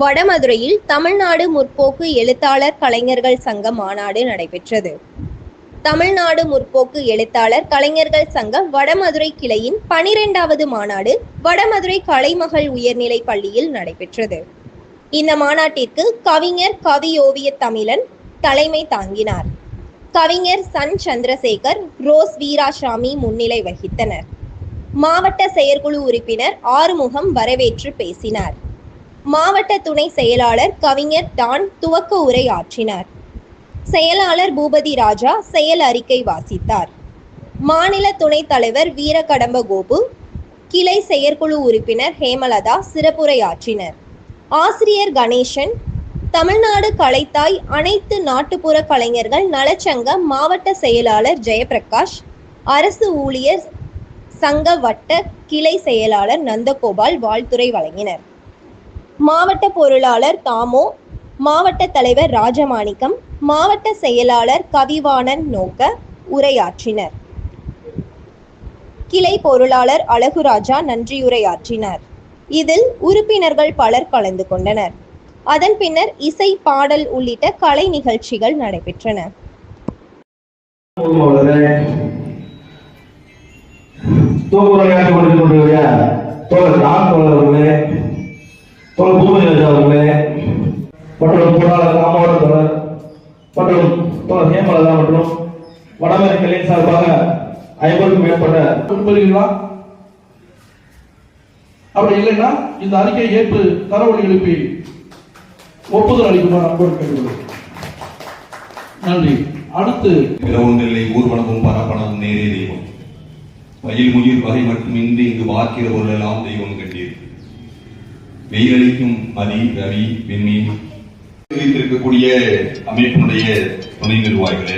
வடமதுரையில் தமிழ்நாடு முற்போக்கு எழுத்தாளர் கலைஞர்கள் சங்க மாநாடு நடைபெற்றது. தமிழ்நாடு முற்போக்கு எழுத்தாளர் கலைஞர்கள் சங்கம் வடமதுரை கிளையின் பனிரெண்டாவது மாநாடு வடமதுரை கலைமகள் உயர்நிலைப் பள்ளியில் நடைபெற்றது. இந்த மாநாட்டிற்கு கவிஞர் கவியோவிய தமிழன் தலைமை தாங்கினார். கவிஞர் சன் சந்திரசேகர் ரோஸ் வீராசாமி முன்னிலை வகித்தனர். மாவட்ட செயற்குழு உறுப்பினர் ஆறுமுகம் வரவேற்று பேசினார். மாவட்ட துணை செயலாளர் கவிஞர் டான் துவக்க உரை ஆற்றினார். செயலாளர் பூபதி ராஜா செயல் அறிக்கை வாசித்தார். மாநில துணைத் தலைவர் வீரகடம்ப கோபு கிளை செயற்குழு உறுப்பினர் ஹேமலதா சிறப்புரையாற்றினர் ஆசிரியர் கணேசன் தமிழ்நாடு கலைத்தாய் அனைத்து நாட்டுப்புற கலைஞர்கள் நலச்சங்க மாவட்ட செயலாளர் ஜெயபிரகாஷ் அரசு ஊழியர் சங்க வட்ட கிளை செயலாளர் நந்தகோபால் வாழ்த்துரை வழங்கினர். மாவட்ட பொருளாளர் தாமோ மாவட்ட தலைவர் ராஜமாணிக்கம் மாவட்ட செயலாளர் கவிவாணன் நோக்க உரையாற்றினர். கிளை பொருளாளர் அழகுராஜா நன்றியுரையாற்றினார். இதில் உறுப்பினர்கள் பலர் கலந்து கொண்டனர். அதன் பின்னர் இசை பாடல் உள்ளிட்ட கலை நிகழ்ச்சிகள் நடைபெற்றன. அவர்களே தூக்குரையாற்றி கொண்டிருக்கின்ற தோழர் ராஜா அவர்களே மற்றும் பொருளாளர் ராமோட மற்றும் தோழர் ஹேமலதா மற்றும் வடமேற்கலின் சார்பாக ஐம்பதுக்கும் மேற்பட்ட விரும்புகிறீர்களா அப்படி இல்லைன்னா இந்த அறிக்கையை ஏற்று தரவழி எழுப்பி ஒப்புதல் அளிக்குமாறு அன்போடு கேட்டுக்கொள்கிறேன். நன்றி. அடுத்து. ஒன்றில்லை ஊர்வனமும் பரப்பனவும் நேரே தெய்வம். வயல் முயிர் வகை மட்டுமின்றி இங்கு பார்க்கிற பொருளெல்லாம் தெய்வம் கண்டீர். வெயிலளிக்கும் மதி ரவி விண்மீன். இருக்கக்கூடிய அமைப்பினுடைய துணை நிர்வாகிகளே